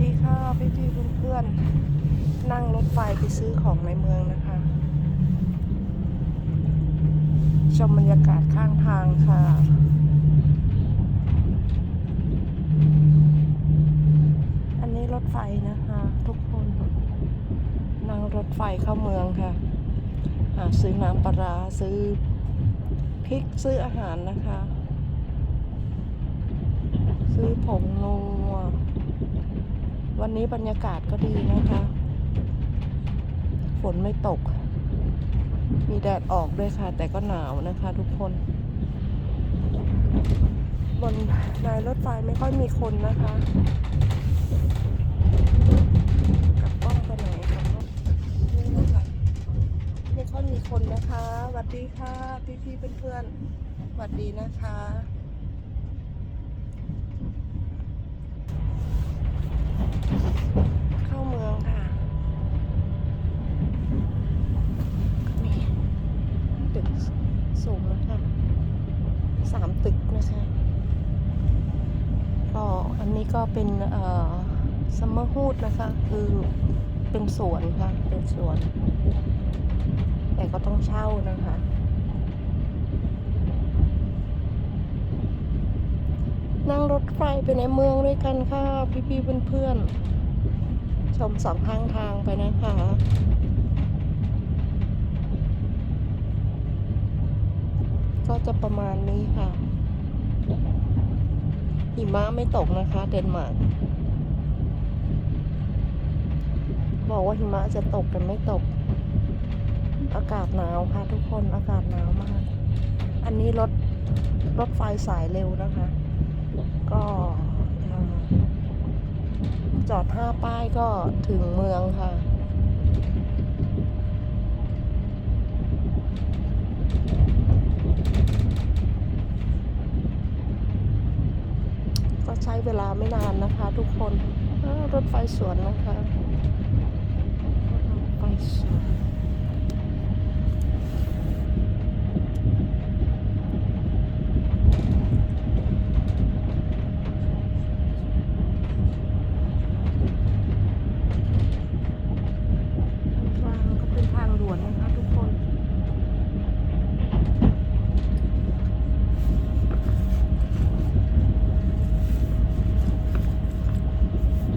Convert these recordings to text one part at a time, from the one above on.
ดีค่ะพี่พี่เพื่อนๆนั่งรถไฟไปซื้อของในเมืองนะคะ ชมบรรยากาศข้างทางค่ะอันนี้รถไฟนะคะ ทุกคนนั่งรถไฟเข้าเมืองค่ะหาซื้อน้ำปลาซื้อพริกซื้ออาหารนะคะ ซื้อผงนัว วันนี้บรรยากาศก็ดีนะคะ ฝนไม่ตก มีแดดออกด้วยค่ะ แต่ก็หนาวนะคะทุกคน บนในรถไฟไม่ค่อยมีคนนะคะกลับกล้องไปไหนกลับกล้องนี่นะคะไม่ค่อยมีคนนะคะสวัสดีค่ะ พี่พี่ๆเพื่อนๆสวัสดีนะคะ เข้าเมืองค่ะก็มีตึกสูงนะคะสามตึกนะคะก็อันนี้ก็เป็นเอ่อซัมเมอร์ฮูดนะคะ คือเป็นสวนค่ะ เป็นสวน แต่ก็ต้องเช่านะคะ นั่งร ถไฟไปในเมืองด้วยกันค่ะ พี่ๆเพื่อนๆชมสองข้างทางไปนะคะก็จะประมาณนี้ค่ะหิมะไม่ตกนะคะ เดนมาร์กบอกว่าหิมะจะตกแต่ไม่ตก อากาศหนาวค่ะทุกคนอากาศหนาวมาก อันนี้รถรถไฟสายเร็วนะคะ ก็จอดห้าป้ายก็ถึงเมืองค่ะ ก็ใช้เวลาไม่นานนะคะทุกคนรถไฟสวนนะคะรถไฟสวนทางก็เป็นทางด่วนนะคะทุกคน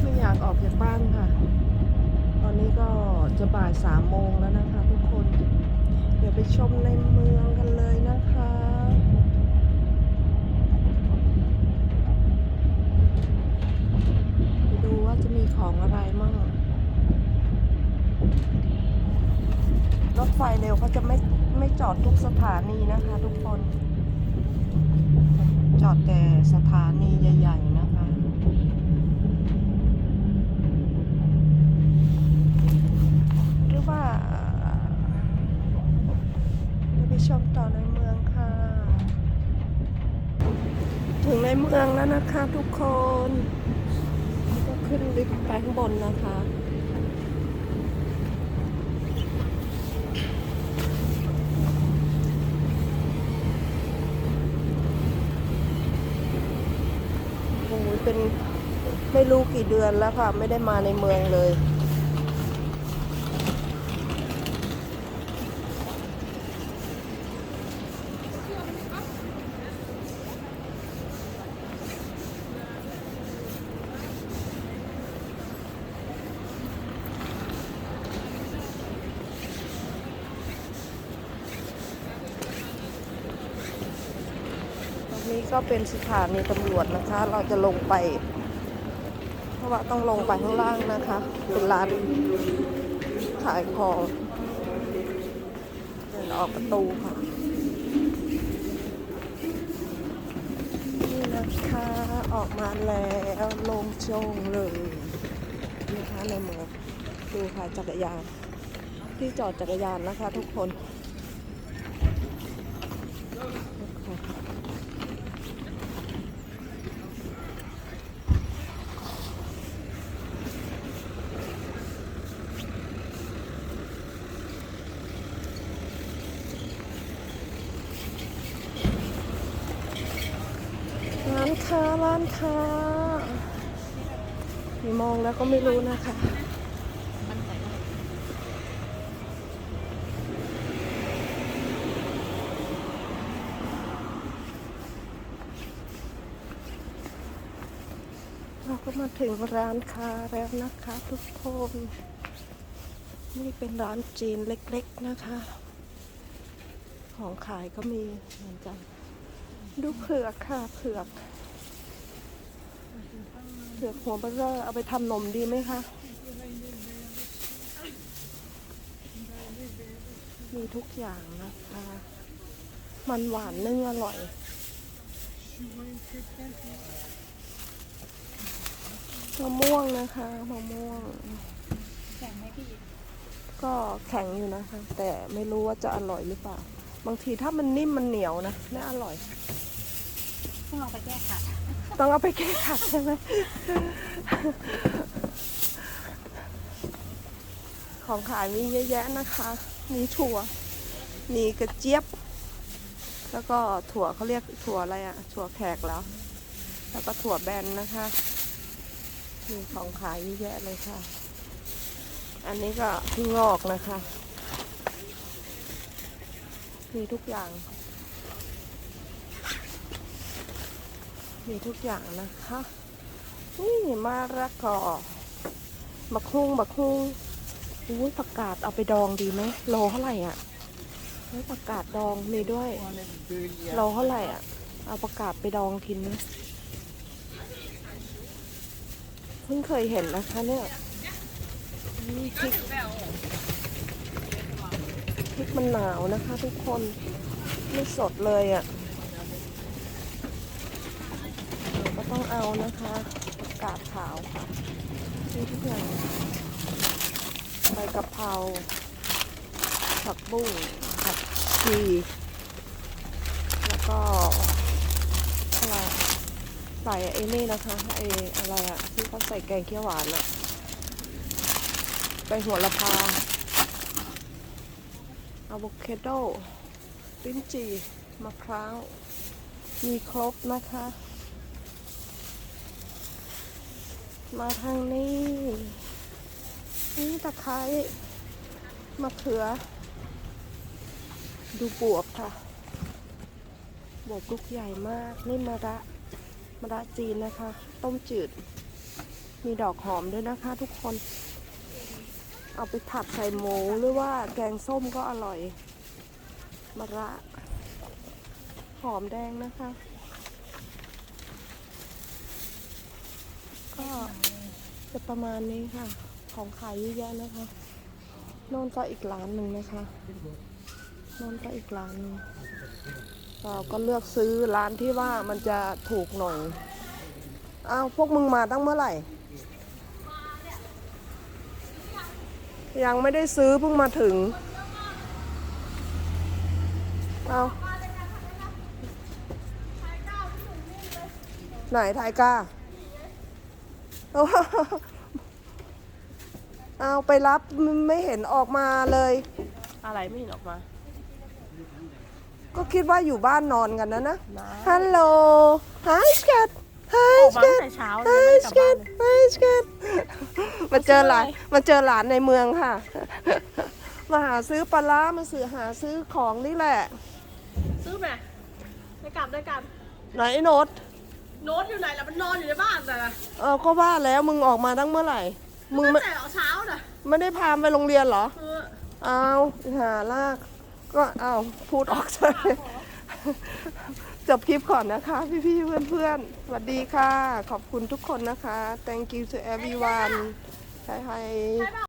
ไม่อยากออกจากบ้านค่ะ ตอนนี้ก็จะบ่ายสามโมงแล้วนะคะทุกคน เดี๋ยวไปชมในเมืองกันเลยนะคะ ไปดูว่าจะมีของอะไรมั่ง รถไฟ เขาจะไม่ไม่จอดทุกสถานีนะคะ ทุกคน จอดแต่สถานีใหญ่ ๆ นะคะ หรือว่าเดี๋ยวไปชมต่อในเมืองค่ะ ถึงในเมืองแล้วนะคะทุกคน ก็ขึ้นลิฟต์ไปข้างบนนะคะ โอ้ย เป็นไม่รู้กี่เดือนแล้วค่ะ ไม่ได้มาในเมืองเลย ก็เป็นสถานีตำรวจนะคะ เราจะลงไป เพราะว่าต้องลงไปข้างล่างนะคะ เป็นร้านขายของเดินออกประตูค่ะ นี่นะคะออกมาแล้วลงโจงเลยนะคะในเมืองดูค่ะจักรยานที่จอดจักรยานนะคะทุกคนค่ะ ร้านค้าร้านค้ากี่โมงแล้วก็ไม่รู้นะคะ เราก็มาถึงร้านค้าแล้วนะคะทุกคนนี่เป็นร้านจีนเล็กๆนะคะ ของขายก็มีเหมือนกัน ดูเผือกค่ะเผือก เผือกหัวเบลเลอร์เอาไปทำนมดีไหมคะ มีทุกอย่างนะคะ มันหวานนึ่งอร่อย มะม่วงนะคะมะม่วง แข็งไหมพี่ก็แข็งอยู่นะคะ แต่ไม่รู้ว่าจะอร่อยหรือเปล่า บางทีถ้ามันนิ่มมันเหนียวนะไม่อร่อยต้องเอาไปแก้ขัด ต้องเอาไปแก้ขัดใช่ไหม ของขายมีเยอะแยะนะคะ มีถั่ว มีกระเจี๊ยบ แล้วก็ถั่วเขาเรียกถั่วอะไรอะถั่วแขกแล้ว แล้วก็ถั่วแบนนะคะ มีของขายเยอะแยะเลยค่ะ อันนี้ก็พี่งอกนะคะ มีทุกอย่าง มีทุกอย่างนะคะ นี่มาระกอบักฮุงบักฮุงอุ้ยผักกาดเอาไปดองดีไหมโลเท่าไหร่อะเฮ้ยผักกาดดองมีด้วยโลเท่าไหร่อะ เอาผักกาดไปดองกินไหมเพิ่งเคยเห็นนะคะเนี่ยนี่พริกพริกมันหนาวนะคะทุกคนไม่สดเลยอะ ก็ ต้องเอานะคะกาดขาวค่ะนี่ทุกอย่างใบกะเพราผักบุ้งผักชีแล้วก็อะไรใส่ไอ้นี่นะคะไอ้อะไรอะที่เขาใส่แกงเขียวหวานอะใบหัวละพาอะโวคาโดลิ้นจี่มะพร้าว มีครบนะคะ มาทางนี้ นี่ตะไคร้มะเขือ ดูบวบค่ะ บวบลูกใหญ่มาก นี่มะระมะระจีนนะคะ ต้มจืด มีดอกหอมด้วยนะคะทุกคน เอาไปผัดใส่หมูหรือว่าแกงส้มก็อร่อยมะระ หอมแดงนะคะ ก็จะประมาณนี้ค่ะ ของขายเยอะแยะนะคะโน่นก็อีกร้านหนึ่งนะคะโน่นก็อีกร้านหนึงเราก็เลือกซื้อร้านที่ว่ามันจะถูกหน่อยอ้าวพวกมึงมาตั้งเมื่อไหร่ ยังไม่ได้ซื้อเพิ่งมาถึงเอาไหนไทยก้า เอาเอาไปรับไม่เห็นออกมาเลย อะไรไม่เห็นออกมา ก็คิดว่าอยู่บ้านนอนกันนะนะ ฮัลโหล Hi Scat Hi ออกมาตั้ง Scat แต่เช้าเลย Hi ไม่กลับบ้าน Scat เลย Hi Scat มาเจอหลานมาเจอหลานในเมืองค่ะ มาหาซื้อปลาร้ามาซื้อหาซื้อของนี่แหละ ซื้อไหมไปกลับด้วยกัน ไหนไอ้โน้ต โน้ตอยู่ไหนล่ะมันนอนอยู่ในบ้านแต่เออก็ว่าแล้วมึงออกมาตั้งเมื่อไหร่ มึงตั้ไม่งแต่เช้าน่ะไม่ได้พาไปโรงเรียนเหรอ เออเอาหาลาก ก็เอาพูดออกใช่จบคลิปก่อนนะคะ พี่ๆเพื่อนๆ สวัสดีค่ะ ขอบคุณทุกคนนะคะ thank you to everyone ใช่